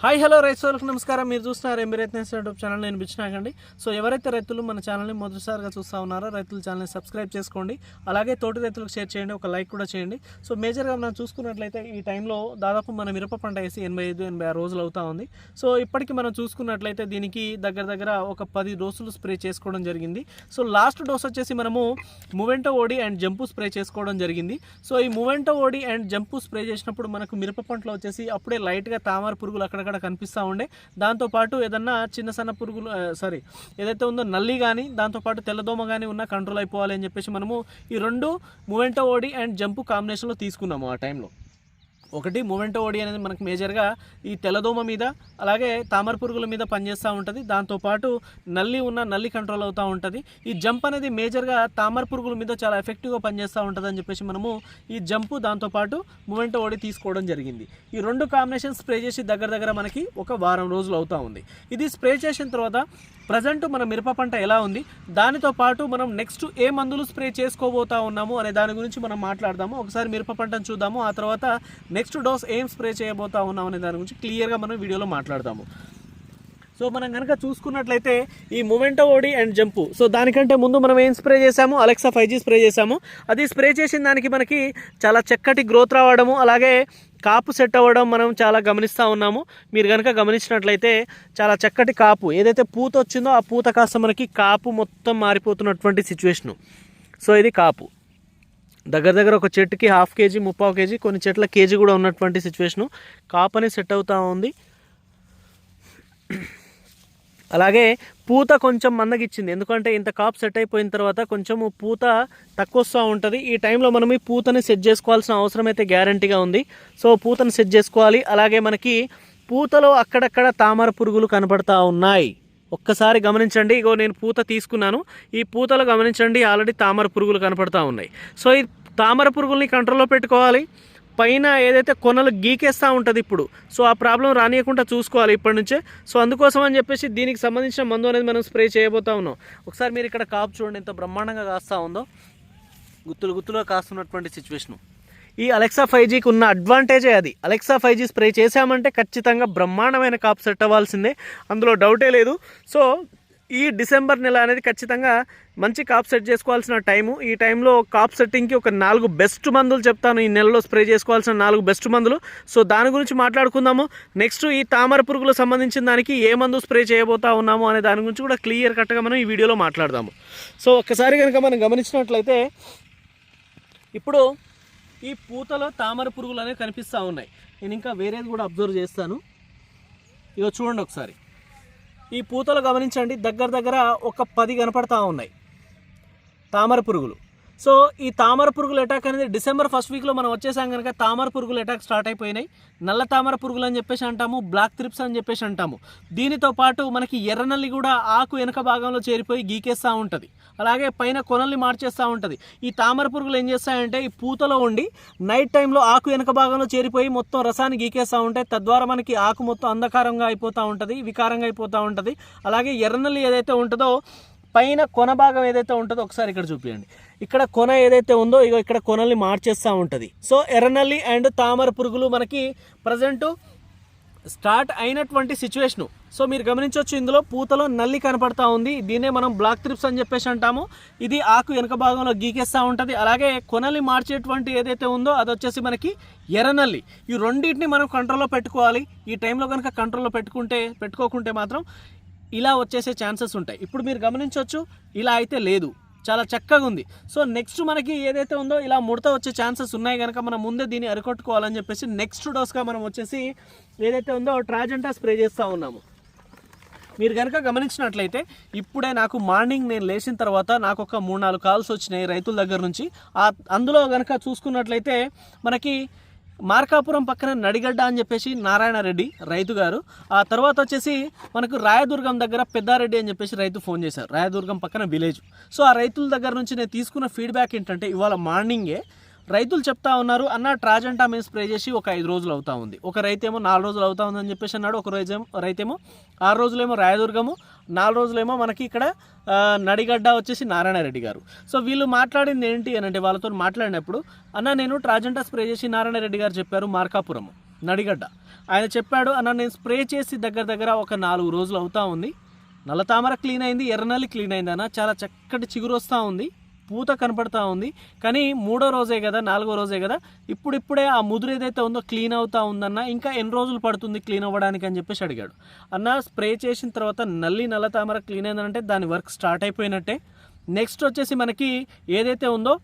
Hi hello రైతులకు నమస్కారం. మీరు చూస్తున్నారు ఎంబీ రైతు యూట్యూబ్ ఛానల్. నేను బిచ్చినాకండి సో ఎవరైతే రైతులు మన ఛానల్ని మొదటిసారిగా చూస్తూ ఉన్నారో రైతుల ఛానల్ని సబ్స్క్రైబ్ చేసుకోండి. అలాగే తోటి రైతులకు షేర్ చేయండి. ఒక లైక్ కూడా చేయండి. సో మేజర్గా మనం చూసుకున్నట్లయితే ఈ టైంలో దాదాపు మన మిరప పంట వేసి ఎనభై ఐదు ఎనభై ఆరు రోజులు అవుతా ఉంది. సో ఇప్పటికి మనం చూసుకున్నట్లయితే దీనికి దగ్గర దగ్గర ఒక పది డోసులు స్ప్రే చేసుకోవడం జరిగింది. సో లాస్ట్ డోస్ వచ్చేసి మనము Movento OD and Jump spray చేసుకోవడం జరిగింది. సో ఈ Movento OD and Jump spray చేసినప్పుడు మనకు మిరప పంటలో వచ్చేసి అప్పుడే లైట్గా తామర పురుగులు అక్కడ అక్కడక్కడ కనిపిస్తూ ఉండే. దాంతోపాటు ఏదన్నా చిన్న సన్న పురుగులు సారీ ఏదైతే ఉందో నల్లి కానీ దాంతోపాటు తెల్లదోమ కానీ ఉన్న కంట్రోల్ అయిపోవాలి అని చెప్పేసి మనము ఈ రెండు మూవెంటో ఓడి అండ్ జంపు కాంబినేషన్లో తీసుకున్నాము ఆ టైంలో ఒకటి మూమెంటో ఓడి అనేది మనకు మేజర్గా ఈ తెల్లదోమ మీద అలాగే తామర పురుగుల మీద పనిచేస్తూ ఉంటుంది. దాంతోపాటు నల్లి ఉన్న నల్లి కంట్రోల్ అవుతూ ఉంటుంది. ఈ జంప్ అనేది మేజర్గా తామర పురుగుల మీద చాలా ఎఫెక్టివ్గా పనిచేస్తూ ఉంటుంది అని చెప్పేసి మనము ఈ జంపు దాంతోపాటు మూమెంటో ఓడి తీసుకోవడం జరిగింది. ఈ రెండు కాంబినేషన్ స్ప్రే చేసి దగ్గర దగ్గర మనకి ఒక వారం రోజులు అవుతూ ఉంది. ఇది స్ప్రే చేసిన తర్వాత ప్రజెంట్ మన మిరప పంట ఎలా ఉంది దానితో పాటు మనం నెక్స్ట్ ఏ మందులు స్ప్రే చేసుకోబోతా ఉన్నాము అనే దాని గురించి మనం మాట్లాడదాము. ఒకసారి మిరప పంటను చూద్దాము. ఆ తర్వాత నెక్స్ట్ డోస్ ఏం స్ప్రే చేయబోతా ఉన్నాం అనే దాని గురించి క్లియర్గా మనం వీడియోలో మాట్లాడతాము. సో మనం కనుక చూసుకున్నట్లయితే ఈ Movento OD and Jump. So దానికంటే ముందు మనం ఏం స్ప్రే చేసాము అలెక్సా ఫైవ్ జీ స్ప్రే చేసాము అది స్ప్రే చేసిన దానికి మనకి చాలా చక్కటి గ్రోత్ రావడము అలాగే కాపు సెట్ అవ్వడం మనం చాలా గమనిస్తూ ఉన్నాము. మీరు కనుక గమనించినట్లయితే చాలా చక్కటి కాపు. ఏదైతే పూత వచ్చిందో ఆ పూత కాస్త మనకి కాపు మొత్తం మారిపోతున్నటువంటి సిచ్యువేషను సో ఇది కాపు. దగ్గర దగ్గర ఒక చెట్టుకి హాఫ్ కేజీ ముప్పావు కేజీ కొన్ని చెట్ల కేజీ కూడా ఉన్నటువంటి సిచ్యువేషను కాపని సెట్ అవుతూ ఉంది. అలాగే పూత కొంచెం మందగిచ్చింది. ఎందుకంటే ఇంత కాప్ సెట్ అయిపోయిన తర్వాత కొంచెం పూత తక్కువ వస్తూ ఉంటుంది. ఈ టైంలో మనం ఈ పూతని సెట్ చేసుకోవాల్సిన అవసరం అయితే గ్యారంటీగా ఉంది. సో పూతను సెట్ చేసుకోవాలి. అలాగే మనకి పూతలో అక్కడక్కడ తామర పురుగులు కనపడతా ఉన్నాయి. ఒక్కసారి గమనించండి. ఇగో నేను పూత తీసుకున్నాను. ఈ పూతలో గమనించండి ఆల్రెడీ తామర పురుగులు కనపడతా ఉన్నాయి. సో ఈ తామర పురుగుల్ని కంట్రోల్లో పెట్టుకోవాలి. పైన ఏదైతే కొనలు గీకేస్తూ ఉంటుంది ఇప్పుడు సో ఆ ప్రాబ్లం రానియకుండా చూసుకోవాలి ఇప్పటి నుంచే సో అందుకోసం అని చెప్పేసి దీనికి సంబంధించిన మందు అనేది మనం స్ప్రే చేయబోతా ఉన్నాం. ఒకసారి మీరు ఇక్కడ కాపు చూడండి ఎంత బ్రహ్మాండంగా కాస్తూ ఉందో. గుత్తులు గుత్తులుగా కాస్తున్నటువంటి సిచ్యువేషను. ఈ అలెక్సా ఫైవ్ జీకి ఉన్న అడ్వాంటేజే అది. అలెక్సా ఫైవ్ జీ స్ప్రే చేశామంటే ఖచ్చితంగా బ్రహ్మాండమైన కాపు సెట్ అవ్వాల్సిందే. అందులో డౌటే లేదు. సో ఈ డిసెంబర్ నెల అనేది ఖచ్చితంగా మంచి కాప్ సెట్ చేసుకోవాల్సిన టైము ఈ టైంలో కాప్ సెట్టింగ్కి ఒక నాలుగు బెస్ట్ మందులు చెప్తాను. ఈ నెలలో స్ప్రే చేసుకోవాల్సిన నాలుగు బెస్ట్ మందులు. సో దాని గురించి మాట్లాడుకుందాము. నెక్స్ట్ ఈ తామర పురుగులకు సంబంధించిన దానికి ఏ మందు స్ప్రే చేయబోతా ఉన్నాము అనే దాని గురించి కూడా క్లియర్ కట్గా మనం ఈ వీడియోలో మాట్లాడదాము. సో ఒక్కసారి కనుక మనం గమనించినట్లయితే ఇప్పుడు ఈ పూతలో తామర పురుగులు అనేవి కనిపిస్తూ ఉన్నాయి. నేను ఇంకా వేరేది కూడా అబ్జర్వ్ చేస్తాను. ఇగో చూడండి ఒకసారి. ఈ పూతలు గమనించండి దగ్గర దగ్గర ఒక పది కనపడతా ఉన్నాయి. తామర పురుగులు. సో ఈ తామర పురుగుల అటాక్ అనేది డిసెంబర్ ఫస్ట్ వీక్లో మనం వచ్చేసాం కనుక తామర పురుగుల అటాక్ స్టార్ట్ అయిపోయినాయి. నల్ల తామర పురుగులు అని చెప్పేసి అంటాము బ్లాక్ త్రిప్స్ అని చెప్పేసి అంటాము. దీనితో పాటు మనకి ఎర్రనల్లి కూడా ఆకు వెనక భాగంలో చేరిపోయి గీకేస్తూ ఉంటుంది. అలాగే పైన కొనల్ని మార్చేస్తూ ఉంటుంది. ఈ తామర పురుగులు ఏం చేస్తాయంటే ఈ పూతలో ఉండి నైట్ టైంలో ఆకు వెనక భాగంలో చేరిపోయి మొత్తం రసాన్ని గీకేస్తూ ఉంటాయి. తద్వారా మనకి ఆకు మొత్తం అంధకారంగా అయిపోతూ ఉంటుంది వికారంగా అయిపోతూ ఉంటుంది. అలాగే ఎర్రనల్లి ఏదైతే ఉంటుందో పైన కొన భాగం ఏదైతే ఉంటుందో ఒకసారి ఇక్కడ చూపించండి ఇక్కడ కొన ఏదైతే ఉందో ఇక ఇక్కడ కొనల్ని మార్చేస్తూ ఉంటుంది. సో ఎర్రనల్లి అండ్ తామర పురుగులు మనకి ప్రజెంటు స్టార్ట్ అయినటువంటి సిచ్యువేషను సో మీరు గమనించవచ్చు ఇందులో పూతలో నల్లి కనపడతా ఉంది. దీన్నే మనం బ్లాక్ త్రిప్స్ అని చెప్పేసి అంటాము. ఇది ఆకు వెనుక భాగంలో గీకేస్తూ ఉంటుంది. అలాగే కొనల్ని మార్చేటువంటి ఏదైతే ఉందో అది వచ్చేసి మనకి ఎర్రనల్లి. ఈ రెండింటిని మనం కంట్రోల్లో పెట్టుకోవాలి. ఈ టైంలో కనుక కంట్రోల్లో పెట్టుకుంటే పెట్టుకోకుంటే మాత్రం ఇలా వచ్చేసే ఛాన్సెస్ ఉంటాయి. ఇప్పుడు మీరు గమనించవచ్చు ఇలా అయితే లేదు. చాలా చక్కగా ఉంది. సో నెక్స్ట్ మనకి ఏదైతే ఉందో ఇలా ముడత వచ్చే ఛాన్సెస్ ఉన్నాయి కనుక మనం ముందే దీన్ని అరికొట్టుకోవాలని చెప్పేసి నెక్స్ట్ డోస్గా మనం వచ్చేసి ఏదైతే ఉందో ట్రాజెంటా స్ప్రే చేస్తూ ఉన్నాము. మీరు కనుక గమనించినట్లయితే ఇప్పుడే నాకు మార్నింగ్ నేను లేచిన తర్వాత నాకు ఒక మూడు నాలుగు కాల్స్ వచ్చినాయి రైతుల దగ్గర నుంచి. ఆ అందులో కనుక చూసుకున్నట్లయితే మనకి మార్కాపురం పక్కన నడిగడ్డ అని చెప్పేసి నారాయణ రెడ్డి రైతు గారు. ఆ తర్వాత వచ్చేసి మనకు రాయదుర్గం దగ్గర పెద్దారెడ్డి అని చెప్పేసి రైతు ఫోన్ చేశారు. రాయదుర్గం పక్కన విలేజ్. సో ఆ రైతుల దగ్గర నుంచి నేను తీసుకున్న ఫీడ్బ్యాక్ ఏంటంటే ఇవాళ మార్నింగే రైతులు చెప్తా ఉన్నారు అన్న ట్రాజెంటా మేము స్ప్రే చేసి ఒక ఐదు రోజులు అవుతా ఉంది. ఒక రైతేమో నాలుగు రోజులు అవుతా ఉందని చెప్పేసి అన్నాడు. ఒక రోజు రైతేమో ఆరు రోజులేమో రాయదుర్గము నాలుగు రోజులేమో మనకి ఇక్కడ నడిగడ్డ వచ్చేసి నారాయణ రెడ్డి గారు. సో వీళ్ళు మాట్లాడింది ఏంటి అని అంటే వాళ్ళతో మాట్లాడినప్పుడు అన్న నేను ట్రాజెంటా స్ప్రే చేసి నారాయణ రెడ్డి గారు చెప్పారు మార్కాపురము నడిగడ్డ. ఆయన చెప్పాడు అన్న నేను స్ప్రే చేసి దగ్గర దగ్గర ఒక నాలుగు రోజులు అవుతా ఉంది. నల్ల తామర క్లీన్ అయింది ఎర్రనల్లి క్లీన్ అయింది అన్న. చాలా చక్కటి చిగురు వస్తూ ఉంది. పూత కనపడతా ఉంది. కానీ మూడో రోజే కదా నాలుగో రోజే కదా ఇప్పుడిప్పుడే ఆ ముదురు ఏదైతే ఉందో క్లీన్ అవుతా ఉందన్న ఇంకా ఎన్ని రోజులు పడుతుంది క్లీన్ అవ్వడానికి అని చెప్పేసి అడిగాడు. అన్న స్ప్రే చేసిన తర్వాత నల్లి నల్ల తామర క్లీన్ అయిందంటే దాని వర్క్ స్టార్ట్ అయిపోయినట్టే. నెక్స్ట్ వచ్చేసి మనకి ఏదైతే ఉందో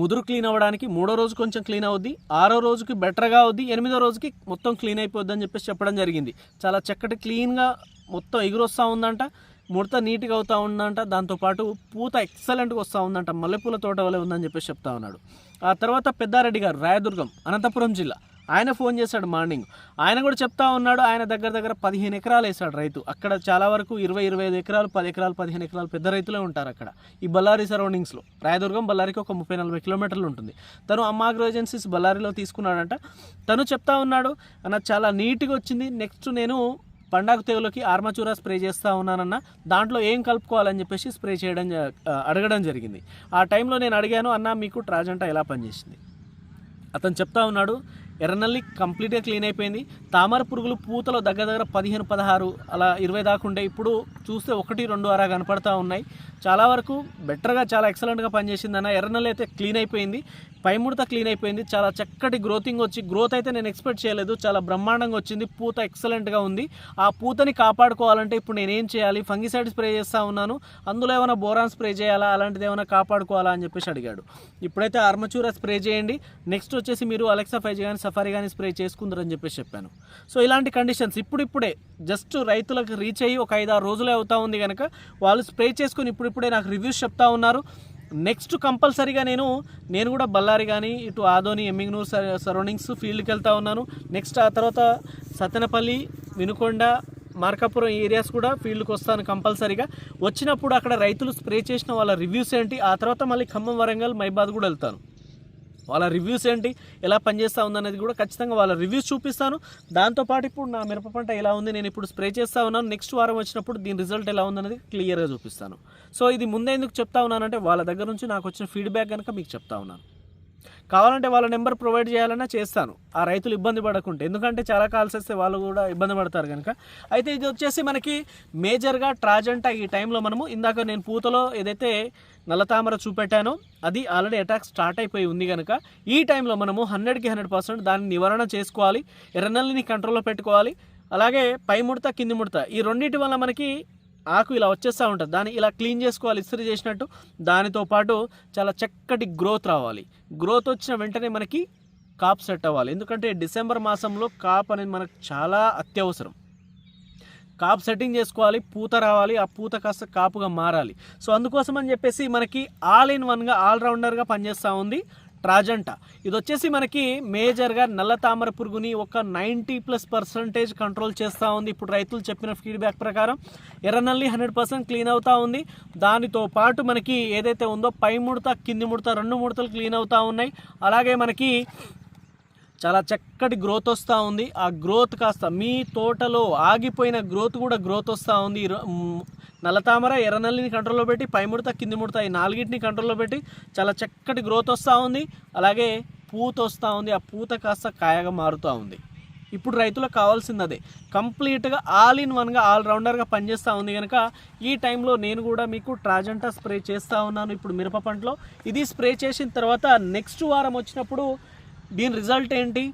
ముదురు క్లీన్ అవ్వడానికి మూడో రోజు కొంచెం క్లీన్ అవుద్ది ఆరో రోజుకి బెటర్గా అవుద్ది ఎనిమిదో రోజుకి మొత్తం క్లీన్ అయిపోద్ది అని చెప్పేసి చెప్పడం జరిగింది. చాలా చక్కటి క్లీన్గా మొత్తం ఎగురొస్తూ ఉందంట. ముడత నీట్గా అవుతూ ఉందంట. దాంతోపాటు పూత ఎక్సలెంట్గా వస్తూ ఉందంట. మల్లెపూల తోట వలె ఉందని చెప్పేసి చెప్తా ఉన్నాడు. ఆ తర్వాత పెద్దారెడ్డి గారు రాయదుర్గం అనంతపురం జిల్లా. ఆయన ఫోన్ చేశాడు మార్నింగ్. ఆయన కూడా చెప్తా ఉన్నాడు ఆయన దగ్గర దగ్గర పదిహేను ఎకరాలు వేసాడు రైతు. అక్కడ చాలా వరకు ఇరవై ఇరవై ఐదు ఎకరాలు పది ఎకరాలు పదిహేను ఎకరాలు పెద్ద రైతులే ఉంటారు అక్కడ. ఈ బళ్ళారి సరౌండింగ్స్లో రాయదుర్గం బళ్ళారికి ఒక ముప్పై నలభై కిలోమీటర్లు ఉంటుంది. తను అమ్మాగ్రో ఏజెన్సీస్ బళ్ళారిలో తీసుకున్నాడంట. తను చెప్తా ఉన్నాడు అన్న చాలా నీట్గా వచ్చింది. నెక్స్ట్ నేను పండాకు తెగులకి ఆర్మచూరా స్ప్రే చేస్తూ ఉన్నానన్న దాంట్లో ఏం కలుపుకోవాలని చెప్పేసి స్ప్రే చేయడం జ- అడగడం జరిగింది. ఆ టైంలో నేను అడిగాను అన్న మీకు ట్రాజెంటా ఎలా పనిచేసింది? అతను చెప్తా ఉన్నాడు ఎర్రనల్లి కంప్లీట్గా క్లీన్ అయిపోయింది. తామర పురుగులు పూతలో దగ్గర దగ్గర పదిహేను పదహారు అలా ఇరవై దాకా ఉండే. ఇప్పుడు చూస్తే ఒకటి రెండు అరా కనపడతా ఉన్నాయి. చాలా వరకు బెటర్గా చాలా ఎక్సలెంట్గా పనిచేసింది అన్న. ఎర్రనల్లి అయితే క్లీన్ అయిపోయింది. పైముడత క్లీన్ అయిపోయింది. చాలా చక్కటి గ్రోతింగ్ వచ్చి గ్రోత్ అయితే నేను ఎక్స్పెక్ట్ చేయలేదు. చాలా బ్రహ్మాండంగా వచ్చింది. పూత ఎక్సలెంట్గా ఉంది. ఆ పూతని కాపాడుకోవాలంటే ఇప్పుడు నేను ఏం చేయాలి? ఫంగిసైడ్ స్ప్రే చేస్తూ ఉన్నాను. అందులో ఏమైనా బోరాన్ స్ప్రే చేయాలా? అలాంటిది ఏమైనా కాపాడుకోవాలా అని చెప్పేసి అడిగాడు. ఇప్పుడైతే ఆర్మచూరా స్ప్రే చేయండి. నెక్స్ట్ వచ్చేసి మీరు అలెక్సా ఫైజ్ కానీ సఫారీ కానీ స్ప్రే చేసుకుందరని చెప్పేసి చెప్పాను. సో ఇలాంటి కండిషన్స్ ఇప్పుడిప్పుడే జస్ట్ రైతులకు రీచ్ అయ్యి ఒక ఐదారు రోజులే అవుతా ఉంది కనుక వాళ్ళు స్ప్రే చేసుకుని ఇప్పుడు ఇప్పుడే నాకు రివ్యూస్ చెప్తా ఉన్నారు. నెక్స్ట్ కంపల్సరీగా నేను నేను కూడా బళ్ళారి కానీ ఇటు ఆదోని ఎమ్మింగ్నూరు సరౌండింగ్స్ ఫీల్డ్కి వెళ్తా ఉన్నాను. నెక్స్ట్ ఆ తర్వాత సతనపల్లి వినుకొండ మార్కాపురం ఏరియాస్ కూడా ఫీల్డ్కి వస్తాను కంపల్సరీగా వచ్చినప్పుడు అక్కడ రైతులు స్ప్రే చేసిన వాళ్ళ రివ్యూస్ ఏంటి? ఆ తర్వాత మళ్ళీ ఖమ్మం వరంగల్ మైబాద్ కూడా వెళ్తాను. వాళ్ళ రివ్యూస్ ఏంటి ఎలా పనిచేస్తూ ఉందనేది కూడా ఖచ్చితంగా వాళ్ళ రివ్యూస్ చూపిస్తాను. దాంతోపాటు ఇప్పుడు నా మిరప పంట ఎలా ఉంది నేను ఇప్పుడు స్ప్రే చేస్తా ఉన్నాను. నెక్స్ట్ వారం వచ్చినప్పుడు దీని రిజల్ట్ ఎలా ఉందనేది క్లియర్గా చూపిస్తాను. సో ఇది ముందే ఎందుకు చెప్తా ఉన్నానంటే వాళ్ళ దగ్గర నుంచి నాకు వచ్చిన ఫీడ్బ్యాక్ కనుక మీకు చెప్తా ఉన్నాను. కావాలంటే వాళ్ళ నెంబర్ ప్రొవైడ్ చేయాలన్నా చేస్తాను. ఆ రైతులు ఇబ్బంది పడకుంటే. ఎందుకంటే చాలా కాల్స్ వస్తే వాళ్ళు కూడా ఇబ్బంది పడతారు కనుక అయితే ఇది వచ్చేసి మనకి మేజర్గా ట్రాజెంటా ఈ టైంలో మనము ఇందాక నేను పూతలో ఏదైతే నల్లతామర చూపెట్టానో అది ఆల్రెడీ అటాక్ స్టార్ట్ అయిపోయి ఉంది కనుక ఈ టైంలో మనము హండ్రెడ్కి హండ్రెడ్ పర్సెంట్ దాన్ని నివారణ చేసుకోవాలి. ఎర్రనల్ని కంట్రోల్లో పెట్టుకోవాలి. అలాగే పై ముడత కింది ముడత ఈ రెండింటి వల్ల మనకి ఆకు ఇలా వచ్చేస్తూ ఉంటుంది. దాన్ని ఇలా క్లీన్ చేసుకోవాలి ఇస్త్రీ చేసినట్టు. దానితో పాటు చాలా చక్కటి గ్రోత్ రావాలి. గ్రోత్ వచ్చిన వెంటనే మనకి కాప్ సెట్ అవ్వాలి. ఎందుకంటే డిసెంబర్ మాసంలో కాప్ అనేది మనకు చాలా అత్యవసరం. కాప్ సెట్టింగ్ చేసుకోవాలి పూత రావాలి ఆ పూత కాస్త కాపుగా మారాలి. సో అందుకోసం అని చెప్పేసి మనకి ఆల్ ఇన్ వన్గా ఆల్రౌండర్గా పనిచేస్తూ ఉంది. ట్రాజంటా. ఇది వచ్చేసి మనకి మేజర్గా నల్ల తామర పురుగుని ఒక నైంటీ ప్లస్ పర్సంటేజ్ కంట్రోల్ చేస్తూ ఉంది. ఇప్పుడు రైతులు చెప్పిన ఫీడ్బ్యాక్ ప్రకారం ఎర్రనల్లి హండ్రెడ్ పర్సెంట్ క్లీన్ అవుతూ ఉంది. దానితో పాటు మనకి ఏదైతే ఉందో పై ముడత కింది ముడత రెండు ముడతలు క్లీన్ అవుతూ ఉన్నాయి. అలాగే మనకి చాలా చక్కటి గ్రోత్ వస్తూ ఉంది. ఆ గ్రోత్ కాస్త మీ తోటలో ఆగిపోయిన గ్రోత్ కూడా గ్రోత్ వస్తూ ఉంది. నల్లతామర ఎర్రనల్లిని కంట్రోల్లో పెట్టి పై ముడత కింది ముడత ఈ నాలుగింటిని కంట్రోల్లో పెట్టి చాలా చక్కటి గ్రోత్ వస్తూ ఉంది. అలాగే పూత వస్తూ ఉంది. ఆ పూత కాస్త కాయగా మారుతూ ఉంది. ఇప్పుడు రైతులకు కావాల్సింది అదే. కంప్లీట్గా ఆల్ ఇన్ వన్గా ఆల్ రౌండర్గా పనిచేస్తూ ఉంది కనుక ఈ టైంలో నేను కూడా మీకు ట్రాజెంటా స్ప్రే చేస్తూ ఉన్నాను. ఇప్పుడు మిరప పంటలో. ఇది స్ప్రే చేసిన తర్వాత నెక్స్ట్ వారం వచ్చినప్పుడు దీని రిజల్ట్ ఏంటి?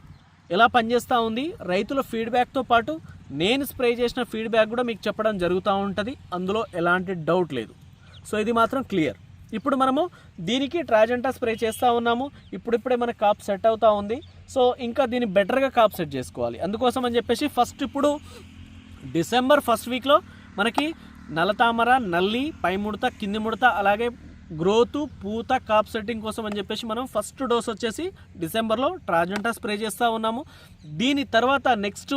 ఎలా పనిచేస్తూ ఉంది? రైతుల ఫీడ్బ్యాక్తో పాటు నేను స్ప్రే చేసిన ఫీడ్బ్యాక్ కూడా మీకు చెప్పడం జరుగుతూ ఉంటుంది. అందులో ఎలాంటి డౌట్ లేదు. సో ఇది మాత్రం క్లియర్ ఇప్పుడు మనము దీనికి ట్రాజెంటా స్ప్రే చేస్తూ ఉన్నాము. ఇప్పుడిప్పుడే మన కాప్ సెట్ అవుతూ ఉంది. సో ఇంకా దీన్ని బెటర్గా కాప్ సెట్ చేసుకోవాలి. అందుకోసం అని చెప్పేసి ఫస్ట్ ఇప్పుడు డిసెంబర్ ఫస్ట్ వీక్లో మనకి నల్లతామర నల్లి పై ముడత కింది ముడత అలాగే గ్రోత్ పూత కాప్ సెట్టింగ్ కోసం అని చెప్పేసి మనం ఫస్ట్ డోస్ వచ్చేసి డిసెంబర్లో ట్రాజెంటా స్ప్రే చేస్తూ ఉన్నాము. దీని తర్వాత నెక్స్ట్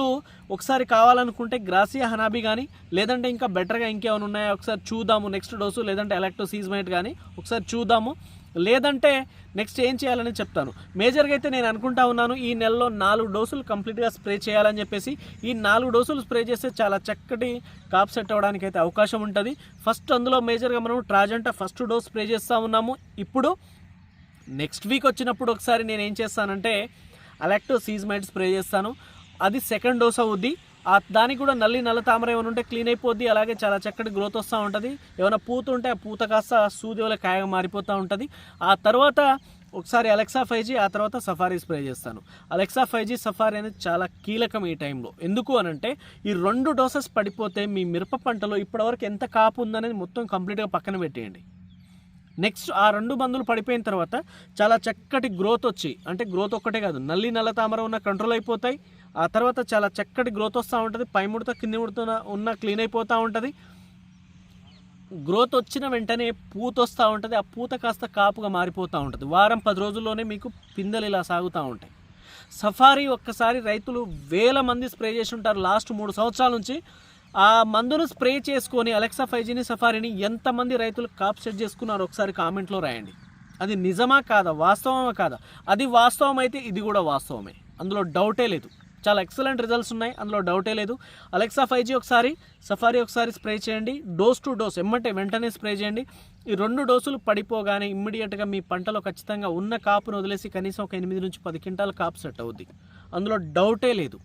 ఒకసారి కావాలనుకుంటే గ్రాసియా హనాబీ కానీ లేదంటే ఇంకా బెటర్గా ఇంకేమైనా ఉన్నాయో? ఒకసారి చూద్దాము నెక్స్ట్ డోసు లేదంటే ఎలక్ట్రో సీజ్మైట్ కానీ ఒకసారి చూద్దాము. లేదంటే నెక్స్ట్ ఏం చేయాలని చెప్తాను. మేజర్గా అయితే నేను అనుకుంటా ఉన్నాను ఈ నెలలో నాలుగు డోసులు కంప్లీట్గా స్ప్రే చేయాలని చెప్పేసి ఈ నాలుగు డోసులు స్ప్రే చేస్తే చాలా చక్కటి కాప్ సెట్ అవ్వడానికి అయితే అవకాశం ఉంటుంది. ఫస్ట్ అందులో మేజర్గా మనం ట్రాజంటా ఫస్ట్ డోస్ స్ప్రే చేస్తూ ఉన్నాము. ఇప్పుడు నెక్స్ట్ వీక్ వచ్చినప్పుడు ఒకసారి నేను ఏం చేస్తానంటే అలెక్టో సీజ్మైట్ స్ప్రే చేస్తాను. అది సెకండ్ డోస్ అవుద్ది. దానికి కూడా నల్లి నల్ల తామర ఏమైనా ఉంటే క్లీన్ అయిపోద్ది. అలాగే చాలా చక్కటి గ్రోత్ వస్తూ ఉంటుంది. ఏమైనా పూత ఉంటే ఆ పూత కాస్త సూది వల్ల కాయగా మారిపోతూ ఉంటుంది. ఆ తర్వాత ఒకసారి అలెక్సా ఫైవ్ జీ ఆ తర్వాత సఫారీ స్ప్రే చేస్తాను. అలెక్సా ఫైవ్ జీ సఫారీ అనేది చాలా కీలకం ఈ టైంలో ఎందుకు అనంటే ఈ రెండు డోసెస్ పడిపోతే మీ మిరప పంటలో ఇప్పటివరకు ఎంత కాపు ఉందనేది మొత్తం కంప్లీట్గా పక్కన పెట్టేయండి. నెక్స్ట్ ఆ రెండు మందులు పడిపోయిన తర్వాత చాలా చక్కటి గ్రోత్ వచ్చి అంటే గ్రోత్ ఒక్కటే కాదు నల్లి నల్ల తామర ఉన్న కంట్రోల్ అయిపోతాయి. ఆ తర్వాత చాలా చక్కటి గ్రోత్ వస్తూ ఉంటుంది. పై ముడత కింది ముడత ఉన్న క్లీన్ అయిపోతూ ఉంటుంది. గ్రోత్ వచ్చిన వెంటనే పూత వస్తూ ఉంటుంది. ఆ పూత కాస్త కాపుగా మారిపోతూ ఉంటుంది. వారం పది రోజుల్లోనే మీకు పిందెలు ఇలా సాగుతూ ఉంటాయి. సఫారీ ఒక్కసారి రైతులు వేల మంది స్ప్రే చేసి ఉంటారు లాస్ట్ మూడు సంవత్సరాల నుంచి. ఆ మందును స్ప్రే చేసుకొని అలెక్సా ఫైజీని సఫారీని ఎంతమంది రైతులు కాప్ సెట్ చేసుకున్నారో ఒకసారి కామెంట్లో రాయండి. అది నిజమా కాదా? వాస్తవమా కాదా? అది వాస్తవం అయితే ఇది కూడా వాస్తవమే. అందులో డౌటే లేదు. చాలా ఎక్సలెంట్ రిజల్ట్స్ ఉన్నాయి. అందులో డౌటే లేదు. అలెక్సా ఫైవ్ జీ ఒకసారి సఫారీ ఒకసారి స్ప్రే చేయండి. డోస్ టు డోస్ ఎమ్మంటే వెంటనే స్ప్రే చేయండి. ఈ రెండు డోసులు పడిపోగానే ఇమ్మీడియట్గా మీ పంటలో ఖచ్చితంగా ఉన్న కాపును వదిలేసి కనీసం ఒక ఎనిమిది నుంచి పది క్వింటాల కాపు సెట్ అవుద్ది. అందులో డౌటే లేదు.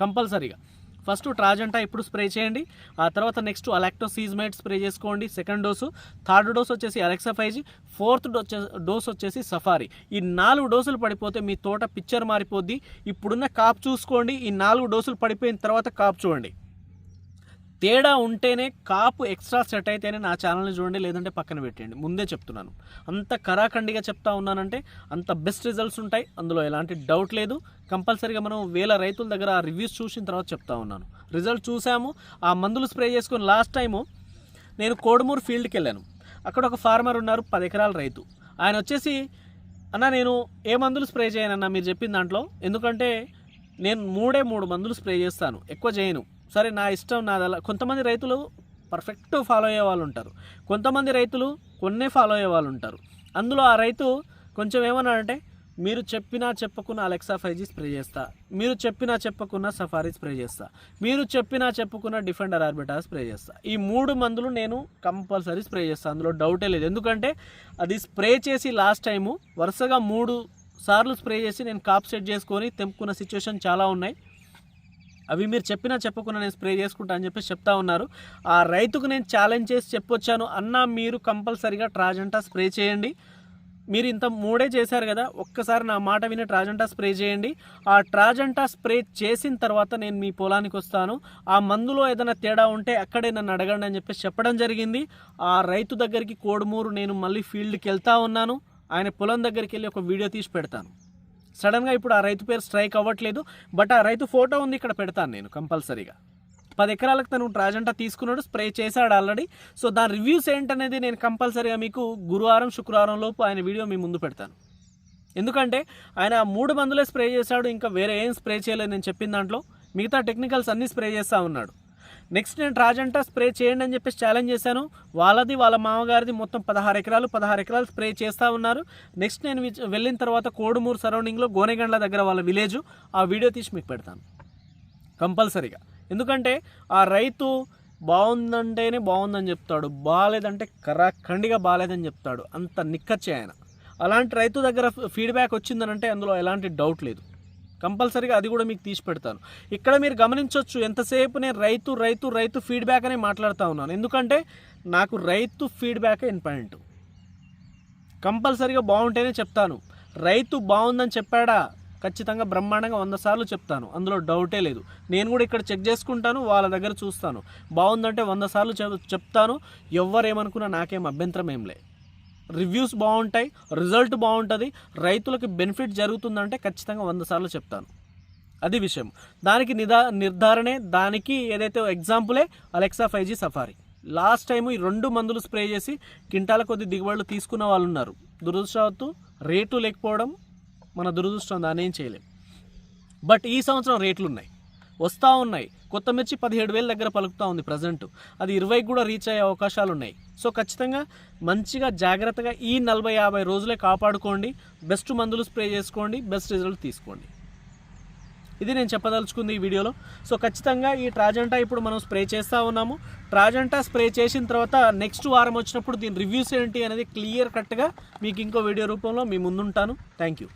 కంపల్సరీగా. ఫస్ట్ ట్రాజెంటా ఇప్పుడు స్ప్రే చేయండి. ఆ తర్వాత నెక్స్ట్ అలాక్టోసీజ్మైట్ స్ప్రే చేసుకోండి సెకండ్ డోసు. థర్డ్ డోస్ వచ్చేసి అలెక్సఫైజ్ ఫోర్త్ డోస్ వచ్చేసి సఫారీ. ఈ నాలుగు డోసులు పడిపోతే మీ తోట పిక్చర్ మారిపోద్ది. ఇప్పుడున్న కాపు చూసుకోండి ఈ నాలుగు డోసులు పడిపోయిన తర్వాత కాపు చూడండి. తేడా ఉంటేనే కాపు ఎక్స్ట్రా సెట్ అయితేనే నా ఛానల్ని చూడండి లేదంటే పక్కన పెట్టండి ముందే చెప్తున్నాను. అంత కరాఖండిగా చెప్తా ఉన్నానంటే అంత బెస్ట్ రిజల్ట్స్ ఉంటాయి. అందులో ఎలాంటి డౌట్ లేదు. కంపల్సరీగా మనం వేల రైతుల దగ్గర ఆ రివ్యూస్ చూసిన తర్వాత చెప్తా ఉన్నాను. రిజల్ట్ చూసాము ఆ మందులు స్ప్రే చేసుకొని లాస్ట్ టైము నేను కోడుమూరు ఫీల్డ్కి వెళ్ళాను. అక్కడ ఒక ఫార్మర్ ఉన్నారు పది ఎకరాల రైతు. ఆయన వచ్చేసి అన్న నేను ఏ మందులు స్ప్రే చేయనన్నా మీరు చెప్పిన దాంట్లో? ఎందుకంటే నేను మూడే మూడు మందులు స్ప్రే చేస్తాను. ఎక్కువ చేయను. సరే నా ఇష్టం నాదలా కొంతమంది రైతులు పర్ఫెక్ట్ ఫాలో అయ్యే వాళ్ళు ఉంటారు. కొంతమంది రైతులు కొన్నే ఫాలో అయ్యే వాళ్ళు ఉంటారు. అందులో ఆ రైతు కొంచెం ఏమన్నాడంటే మీరు చెప్పినా చెప్పకున్న అలెక్సా ఫైవ్ జీ స్ప్రే చేస్తా. మీరు చెప్పినా చెప్పకున్న సఫారీ స్ప్రే చేస్తా. మీరు చెప్పినా చెప్పుకున్న డిఫెండర్ ఆర్బిటా స్ప్రే చేస్తా. ఈ మూడు మందులు నేను కంపల్సరీ స్ప్రే చేస్తాను అందులో డౌటే లేదు. ఎందుకంటే అది స్ప్రే చేసి లాస్ట్ టైము వరుసగా మూడు సార్లు స్ప్రే చేసి నేను కాప్ సెట్ చేసుకొని తెంపుకున్న సిచ్యువేషన్ చాలా ఉన్నాయి. అవి మీరు చెప్పినా చెప్పకుండా నేను స్ప్రే చేసుకుంటా అని చెప్పేసి చెప్తా ఉన్నారు. ఆ రైతుకు నేను ఛాలెంజ్ చేసి చెప్పొచ్చాను. అన్న మీరు కంపల్సరిగా ట్రాజంటా స్ప్రే చేయండి. మీరు ఇంత మూడే చేశారు కదా ఒక్కసారి నా మాట విని ట్రాజంటా స్ప్రే చేయండి. ఆ ట్రాజంటా స్ప్రే చేసిన తర్వాత నేను మీ పొలానికి వస్తాను. ఆ మందులో ఏదైనా తేడా ఉంటే అక్కడే నన్ను అడగండి అని చెప్పేసి చెప్పడం జరిగింది. ఆ రైతు దగ్గరికి కోడుమూరు నేను మళ్ళీ ఫీల్డ్కి వెళ్తా ఉన్నాను. ఆయన పొలం దగ్గరికి వెళ్ళి ఒక వీడియో తీసి పెడతాను. సడన్గా ఇప్పుడు ఆ రైతు పేరు స్ట్రైక్ అవ్వట్లేదు బట్ ఆ రైతు ఫోటో ఉంది ఇక్కడ పెడతాను నేను కంపల్సరీగా. పది ఎకరాలకు తను రాజంట తీసుకున్నాడు స్ప్రే చేశాడు ఆల్రెడీ సో దాని రివ్యూస్ ఏంటనేది నేను కంపల్సరీగా మీకు గురువారం శుక్రవారం లోపు ఆయన వీడియో మీ ముందు పెడతాను. ఎందుకంటే ఆయన ఆ మూడు మందులే స్ప్రే చేశాడు ఇంకా వేరే ఏం స్ప్రే చేయలేదు నేను చెప్పిన దాంట్లో. మిగతా టెక్నికల్స్ అన్నీ స్ప్రే చేస్తూ ఉన్నాడు. నెక్స్ట్ నేను రాజంటా స్ప్రే చేయండి అని చెప్పేసి ఛాలెంజ్ చేశాను. వాళ్ళది వాళ్ళ మామగారిది మొత్తం పదహారు ఎకరాలు పదహారు ఎకరాలు స్ప్రే చేస్తూ ఉన్నారు. నెక్స్ట్ నేను వెళ్ళిన తర్వాత కోడుమూరు సరౌండింగ్లో గోనెగండ్ల దగ్గర వాళ్ళ విలేజ్ ఆ వీడియో తీసి మీకు పెడతాను. కంపల్సరీగా. ఎందుకంటే ఆ రైతు బాగుందంటేనే బాగుందని చెప్తాడు. బాగాలేదంటే కరాఖండిగా బాగాలేదని చెప్తాడు. అంత నిక్కచ్చే ఆయన అలాంటి రైతు దగ్గర ఫీడ్బ్యాక్ వచ్చిందనంటే అందులో ఎలాంటి డౌట్ లేదు. కంపల్సరీగా అది కూడా మీకు తీసి పెడతాను. ఇక్కడ మీరు గమనించవచ్చు ఎంతసేపు నేను రైతు రైతు రైతు ఫీడ్బ్యాక్ అనే మాట్లాడుతూ ఉన్నాను. ఎందుకంటే నాకు రైతు ఫీడ్బ్యాకే ఇంపార్టెంట్. కంపల్సరీగా బాగుంటేనే చెప్తాను. రైతు బాగుందని చెప్పాడా? ఖచ్చితంగా బ్రహ్మాండంగా వంద సార్లు చెప్తాను. అందులో డౌటే లేదు. నేను కూడా ఇక్కడ చెక్ చేసుకుంటాను వాళ్ళ దగ్గర చూస్తాను. బాగుందంటే వంద సార్లు చెప్తాను. ఎవరేమనుకున్నా నాకేం అభ్యంతరం ఏం లే. రివ్యూస్ బాగుంటాయి రిజల్ట్ బాగుంటుంది రైతులకు బెనిఫిట్ జరుగుతుందంటే ఖచ్చితంగా వంద సార్లు చెప్తాను. అది విషయం. దానికి నిదా నిర్ధారణే దానికి ఏదైతే ఎగ్జాంపులే Alexa five G safari. Last time ఈ రెండు మందులు స్ప్రే చేసి కింటాల కొద్ది దిగుబడులు తీసుకున్న వాళ్ళు ఉన్నారు. దురదృష్టవత్తు రేటు లేకపోవడం మన దురదృష్టం దాన్ని ఏం చేయలేం. బట్ ఈ సంవత్సరం రేట్లు ఉన్నాయి వస్తూ ఉన్నాయి. కొత్త మిర్చి పదిహేడు వేల దగ్గర పలుకుతూ ఉంది ప్రజెంట్. అది ఇరవైకి కూడా రీచ్ అయ్యే అవకాశాలు ఉన్నాయి సో ఖచ్చితంగా మంచిగా జాగ్రత్తగా ఈ నలభై యాభై రోజులే కాపాడుకోండి. బెస్ట్ మందులు స్ప్రే చేసుకోండి. బెస్ట్ రిజల్ట్ తీసుకోండి. ఇది నేను చెప్పదలుచుకుంది ఈ వీడియోలో. సో ఖచ్చితంగా ఈ ట్రాజెంటా ఇప్పుడు మనం స్ప్రే చేస్తూ ఉన్నాము. ట్రాజెంటా స్ప్రే చేసిన తర్వాత నెక్స్ట్ వారం వచ్చినప్పుడు దీని రివ్యూస్ ఏంటి అనేది క్లియర్ కట్గా మీకు ఇంకో వీడియో రూపంలో మీ ముందుంటాను. Thank you.